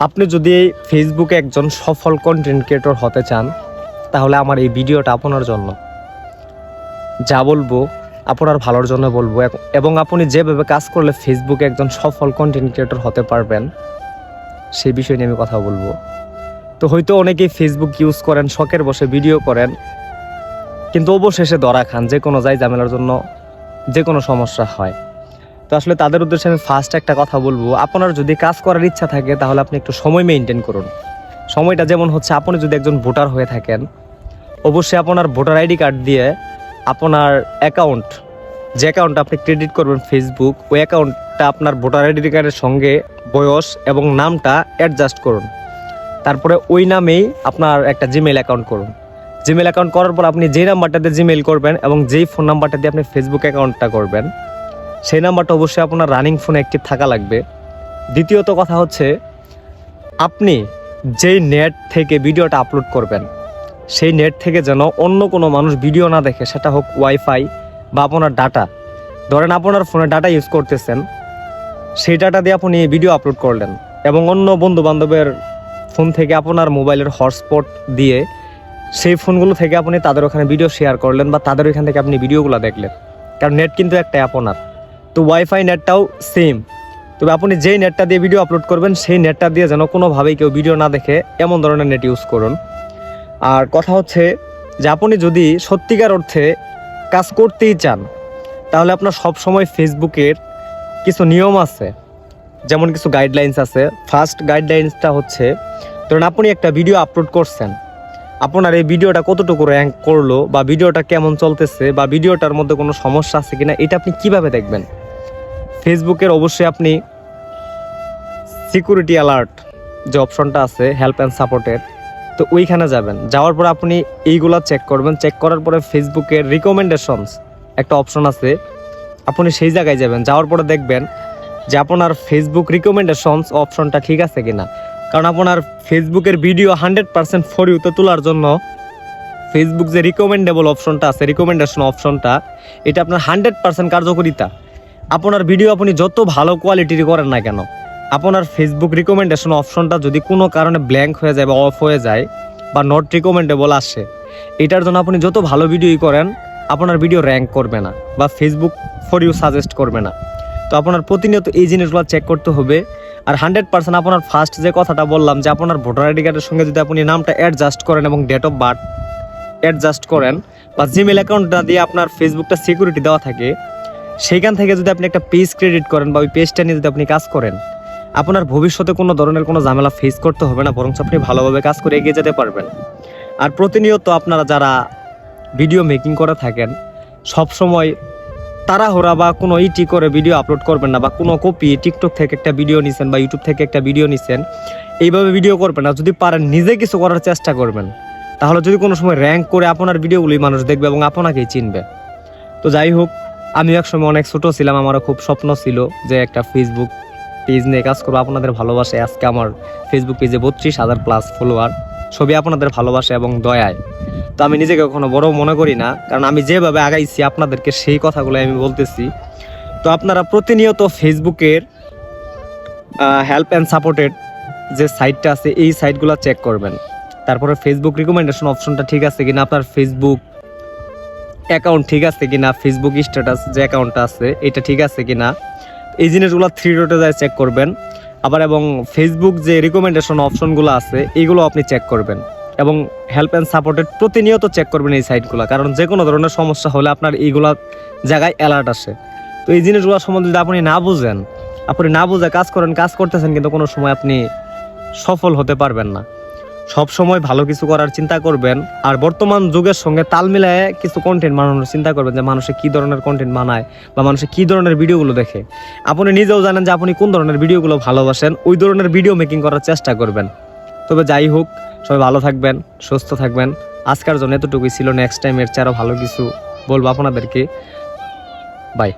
আপনি যদি ফেসবুকে একজন সফল কন্টেন্ট ক্রিয়েটর হতে চান, তাহলে আমার এই ভিডিওটা আপনার জন্য। যা বলব, আপনার ভালোর জন্য বলব। এবং আপনি যেভাবে কাজ করলে ফেসবুকে একজন সফল কন্টেন্ট ক্রিয়েটর হতে পারবেন, সেই বিষয় নিয়ে আমি কথা বলব। তো হয়তো অনেকেই ফেসবুক ইউজ করেন, শখের বসে ভিডিও করেন, কিন্তু অবশেষে ধরা খান, যে কোনো যাই ঝামেলার জন্য যে কোনো সমস্যা হয়। আসলে তাদের উদ্দেশ্যে আমি ফার্স্ট একটা কথা বলব। আপনার যদি কাজ করার ইচ্ছা থাকে, তাহলে আপনি একটু সময় মেনটেন করুন। সময়টা যেমন হচ্ছে, আপনি যদি একজন ভোটার হয়ে থাকেন, অবশ্যই আপনার ভোটার আইডি কার্ড দিয়ে আপনার অ্যাকাউন্ট যে অ্যাকাউন্টটা আপনি ক্রেডিট করবেন ফেসবুক ওই অ্যাকাউন্টটা আপনার ভোটার আইডি কার্ডের সঙ্গে বয়স এবং নামটা অ্যাডজাস্ট করুন। তারপরে ওই নামেই আপনার একটা জিমেল অ্যাকাউন্ট করুন। জিমেল অ্যাকাউন্ট করার পর আপনি যেই নাম্বারটাতে জিমেল করবেন এবং যেই ফোন নাম্বারটা দিয়ে আপনি ফেসবুক অ্যাকাউন্টটা করবেন সেই নাম্বারটা অবশ্যই আপনার রানিং ফোনে অ্যাক্টিভ থাকা লাগবে। দ্বিতীয়ত কথা হচ্ছে, আপনি যেই নেট থেকে ভিডিওটা আপলোড করবেন, সেই নেট থেকে যেন অন্য কোনো মানুষ ভিডিও না দেখে, সেটা হোক ওয়াইফাই বা আপনার ডাটা ধরেন আপনার ফোনে ডাটা ইউজ করতেছেন, সেই ডাটা দিয়ে আপনি ভিডিও আপলোড করলেন এবং অন্য বন্ধু বান্ধবের ফোন থেকে আপনার মোবাইলের হটস্পট দিয়ে সেই ফোনগুলো থেকে আপনি তাদের ওখানে ভিডিও শেয়ার করলেন বা তাদের ওইখান থেকে আপনি ভিডিওগুলো দেখলেন। কারণ নেট কিন্তু একটাই আপনার। তো ওয়াইফাই নেটটাও সেম তবে আপনি যেই নেটটা দিয়ে ভিডিও আপলোড করবেন, সেই নেটটা দিয়ে যেন কোনোভাবেই কেউ ভিডিও না দেখে এমন ধরনের নেট ইউজ করুন। আর কথা হচ্ছে যে আপনি যদি সত্যিকার অর্থে কাজ করতেই চান, তাহলে আপনার সব সময় ফেসবুকের কিছু নিয়ম আছে, যেমন কিছু গাইডলাইন্স আছে। ফার্স্ট গাইডলাইন্সটা হচ্ছে, ধরুন আপনি একটা ভিডিও আপলোড করছেন, আপনার এই ভিডিওটা কতটুকু র্যাঙ্ক করল বা ভিডিওটা কেমন চলতেছে বা ভিডিওটার মধ্যে কোনো সমস্যা আছে কিনা, এটা আপনি কীভাবে দেখবেন? ফেসবুকের অবশ্যই আপনি সিকিউরিটি অ্যালার্ট যে অপশনটা আছে হেল্প অ্যান্ড সাপোর্টের তো ওইখানে যাবেন। যাওয়ার পর আপনি এইগুলা চেক করবেন। চেক করার পরে ফেসবুকের রিকমেন্ডেশনস একটা অপশন আছে। আপনি সেই জায়গায় যাবেন। যাওয়ার পরে দেখবেন যে আপনার ফেসবুক রিকমেন্ডেশনস অপশনটা ঠিক আছে কিনা। কারণ আপনার ফেসবুকের ভিডিও হান্ড্রেড পার্সেন্ট ফর ইউতে তোলার জন্য ফেসবুক যে রিকমেন্ডেবল অপশনটা আছে রিকমেন্ডেশন অপশনটা এটা আপনার হান্ড্রেড পার্সেন্ট কার্যকরিতা। আপনার ভিডিও আপনি যত ভালো কোয়ালিটির করেন না কেন, আপনার ফেসবুক রিকমেন্ডেশন অপশনটা যদি কোনো কারণে ব্ল্যাঙ্ক হয়ে যায় বা অফ হয়ে যায় বা নট রিকমেন্ডেবল আসে, এটার জন্য আপনি যত ভালো ভিডিওই করেন, আপনার ভিডিও র্যাঙ্ক করবে না বা ফেসবুক ফর ইউ সাজেস্ট করবে না। তো আপনার প্রতিনিয়ত এই জিনিসগুলো চেক করতে হবে আর হান্ড্রেড পার্সেন্ট আপনার ফার্স্ট যে কথাটা বললাম যে আপনার ভোটার আইডি কার্ডের সঙ্গে যদি আপনি নামটা অ্যাডজাস্ট করেন এবং ডেট অফ বার্থ অ্যাডজাস্ট করেন বা জিমেল অ্যাকাউন্টটা দিয়ে আপনার ফেসবুকটা সিকিউরিটি দেওয়া থাকে সেইখান থেকে যদি আপনি একটা পেজ ক্রেডিট করেন বা ওই পেজটা নিয়ে যদি আপনি কাজ করেন, আপনার ভবিষ্যতে কোনো ধরনের কোনো ঝামেলা ফেস করতে হবে না বরং আপনি ভালোভাবে কাজ করে এগিয়ে যেতে পারবেন। আর প্রতিনিয়ত আপনারা যারা ভিডিও মেকিং করে থাকেন সব সময় তাড়াহুড়া বা কোনো ইটি করে ভিডিও আপলোড করবেন না বা কোনো কপি টিকটক থেকে একটা ভিডিও নিছেন বা ইউটিউব থেকে একটা ভিডিও নিছেন, এইভাবে ভিডিও করবেন না। যদি পারেন নিজে কিছু করার চেষ্টা করবেন, তাহলে যদি কোনো সময় র্যাঙ্ক করে আপনার ভিডিওগুলি মানুষ দেখবে এবং আপনাকেই চিনবে। তো যাই হোক আমি একসময় অনেক ছোট ছিলাম, আমারও খুব স্বপ্ন ছিল যে একটা ফেসবুক পেজ নিয়ে কাজ করব। আপনাদের ভালোবাসে আজকে আমার ফেসবুক পেজে বত্রিশ হাজার প্লাস ফলোয়ার সবই আপনাদের ভালোবাসে এবং দয়ায়। তো আমি নিজেকে কখনো বড় মনে করি না, কারণ আমি যেভাবে আগাইছি আপনাদেরকে সেই কথাগুলো আমি বলতেছি। তো আপনারা প্রতিনিয়ত ফেসবুকের হেল্প অ্যান্ড সাপোর্টেড যে সাইটটা আছে, এই সাইটগুলো চেক করবেন। তারপরে ফেসবুক রিকমেন্ডেশন অপশনটা ঠিক আছে কিনা? আপনার ফেসবুক অ্যাকাউন্ট ঠিক আছে কি না ফেসবুক স্ট্যাটাস যে অ্যাকাউন্টটা আছে, এটা ঠিক আছে কি না এই জিনিসগুলো থ্রি ডটে যায় চেক করবেন। আবার এবং ফেসবুক যে রিকমেন্ডেশন অপশনগুলো আছে এইগুলো আপনি চেক করবেন। এবং হেল্প অ্যান্ড সাপোর্টেড প্রতিনিয়ত চেক করবেন এই সাইটগুলো কারণ যে কোনো ধরনের সমস্যা হলে আপনার এইগুলা জায়গায় অ্যালার্ট আসে। তো এই জিনিসগুলো সম্বন্ধে যদি আপনি না বুঝেন, আপনি না বুঝে কাজ করেন, কাজ করতেছেন কিন্তু কোনো সময় আপনি সফল হতে পারবেন না। সব সময় ভালো কিছু করার চিন্তা করবেন। আর বর্তমান যুগের সঙ্গে তাল মিলায়ে কিছু কন্টেন্ট বানানোর চিন্তা করবেন যে মানুষে কি ধরনের কন্টেন্ট বানায় বা মানুষে কি ধরনের ভিডিওগুলো দেখে। আপনি নিজেও জানেন যে আপনি কোন ধরনের ভিডিওগুলো ভালোবাসেন, ওই ধরনের ভিডিও মেকিং করার চেষ্টা করবেন। তবে যাই হোক, সবাই ভালো থাকবেন, সুস্থ থাকবেন। আজকের জন্য এতটুকুই ছিল। নেক্সট টাইম এর চেয়ে আরও ভালো কিছু বলব আপনাদেরকে। বাই